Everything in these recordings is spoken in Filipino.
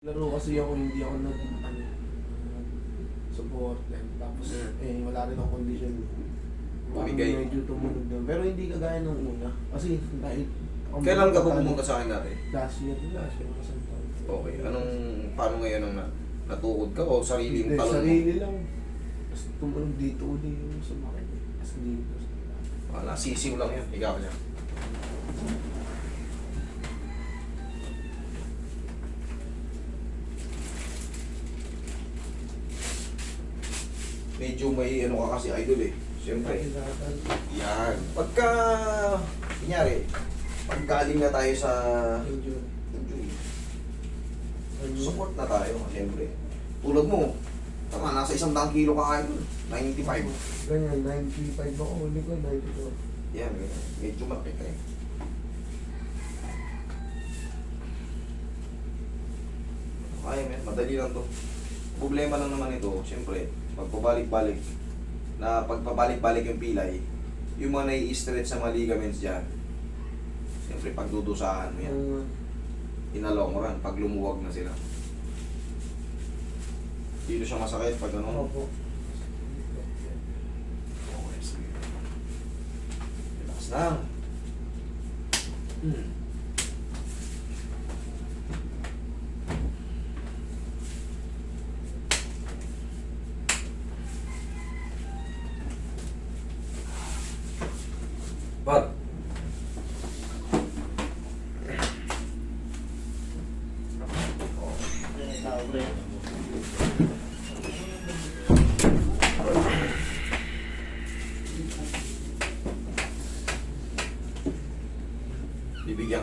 Laro kasi ako, hindi ako nag, ano, support yan. Tapos, Mm. eh, wala rin akong condition. Bumigay. medyo tumunog na. Pero hindi kagaya nung una. Kasi, dahil... Kailan ka pumunta sa akin dati? Last year, last year, kasang taon. Okay. Anong, paano ngayon ang na- natukod ka o sarili Hindi, mo talon mo? sarili lang. Tapos tumunog dito ulit yung sumakit. Tapos dito. Ah, nasisiw lang yan. Ikaw niya. Medyo may ano ka kasi idol eh. Siyempre. Yan. Pagka, kunyari, pag galing na tayo sa Injury. injury, support na tayo, siyempre. Tulad mo, tama, nasa isang daang kilo ka idol. 95. Ganyan, 95 ako. Huli ko, 94. Yan, medyo malaki ka eh. Kaya madali lang to. Problema lang naman ito, siyempre, pagpabalik-balik, na pagpabalik-balik yung pilay, yung mga nai-stretch sa mga ligaments dyan, siyempre pagdudusahan mo yan, Ang, inalong mo rin, pag lumuwag na sila. Dito siya masakit pag ano, Opo. Okay, sige. Relax lang. Hmm. Bibigyan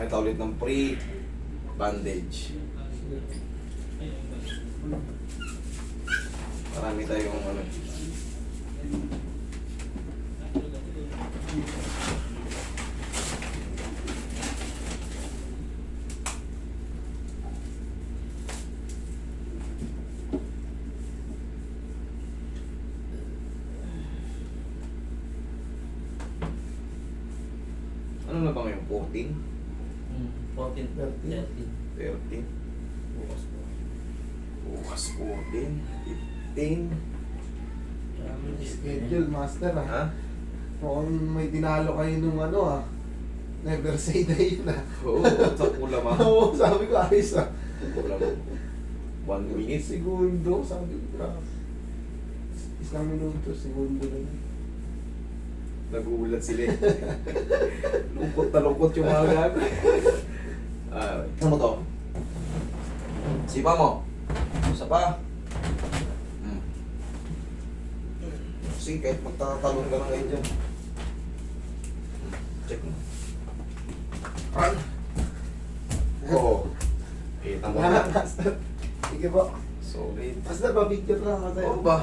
kita ulit ng free bandage. Marami tayong ano. Ano na ba ngayon? 14? Hmm, 14, 13. 13? Bukas po. Bukas 14? 15? Schedule, master ah. Ha? Mukhang may tinalo kayo nung ano ah. Never say die na. Oo, sa pula ma. Oo, sabi ko ayos ah. Pula mo. One minute. Segundo, sabi ko. grabe. Isang minuto, segundo lang. Nagugulat sila eh. lungkot na lungkot yung mga gago. Ah, ano mo to? Sipa mo. Isa pa. Hmm. Sige, kahit magtatalon ka na ngayon dyan. Check mo. Run! Oo. Kita mo na. Sige po. Solid. Master, pa-picture lang ako sa'yo. Oo ba?